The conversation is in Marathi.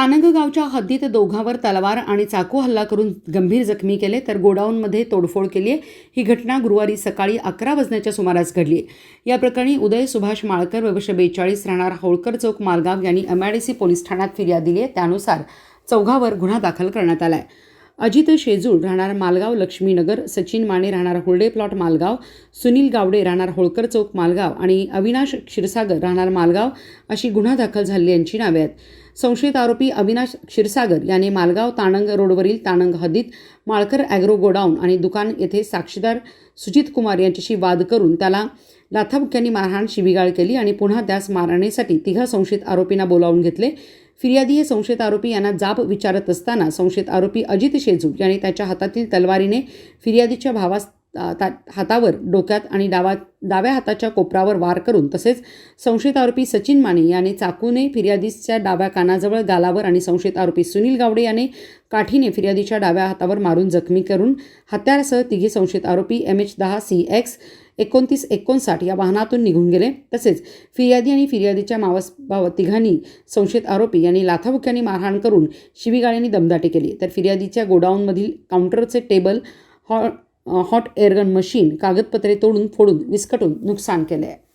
तानंग गावच्या हद्दीत दोघांवर तलवार आणि चाकू हल्ला करून गंभीर जखमी केले तर गोडाऊनमध्ये तोडफोड केली आहे ही घटना गुरुवारी सकाळी अकरा वाजण्याच्या सुमारास घडली. आहे या प्रकरणी उदय सुभाष माळकर वर्ष बेचाळीस राहणार होळकर चौक मालगाव यांनी एमआयडीसी पोलीस ठाण्यात फिर्याद दिली आहे त्यानुसार चौघावर गुन्हा दाखल करण्यात आला आहे अजित शेजूळ राहणार मालगाव लक्ष्मीनगर सचिन माने राहणार होल्डे प्लॉट मालगाव सुनील गावडे राहणार होळकर चौक मालगाव आणि अविनाश क्षीरसागर राहणार मालगाव अशी गुन्हा दाखल झालेली यांची नावे आहेत. संशयित आरोपी अविनाश क्षीरसागर याने मालगाव ताणंग रोडवरील ताणंग हद्दीत माळकर ॲग्रो गोडाऊन आणि दुकान येथे साक्षीदार सुजित कुमार यांच्याशी वाद करून त्याला लाथाबुक्यांनी मारहाण शिबिगाळ केली आणि पुन्हा त्यास मारण्यासाठी तिघा संशयित आरोपींना बोलावून घेतले. फिर्यादी हे संशयित आरोपी यांना जाब विचारत असताना संशयित आरोपी अजित शेजू यांनी त्याच्या हातातील तलवारीने फिर्यादीच्या भावास ता- हातावर डोक्यात आणि डावा डाव्या हाताच्या कोपरावर वार करून तसेच संशयित आरोपी सचिन माने याने चाकूने फिर्यादीच्या डाव्या कानाजवळ गालावर आणि संशयित आरोपी सुनील गावडे याने काठीने फिर्यादीच्या डाव्या हातावर मारून जखमी करून हत्यारासह तिघे संशयित आरोपी एम एच दहा सी एक्स एकोणतीस एकोणसाठ या वाहनातून निघून गेले. तसेच फिर्यादी आणि फिर्यादीच्या मावस भाव तिघांनी संशयित आरोपी यांनी लाथाबुक्यांनी मारहाण करून शिवीगाळ्यांनी दमदाटी केली. तर फिर्यादीच्या गोडाऊनमधील काउंटरचे टेबल हॉ हॉट एअरगन मशीन कागदपत्रे तोडून फोडून विस्कटून नुकसान केले आहे.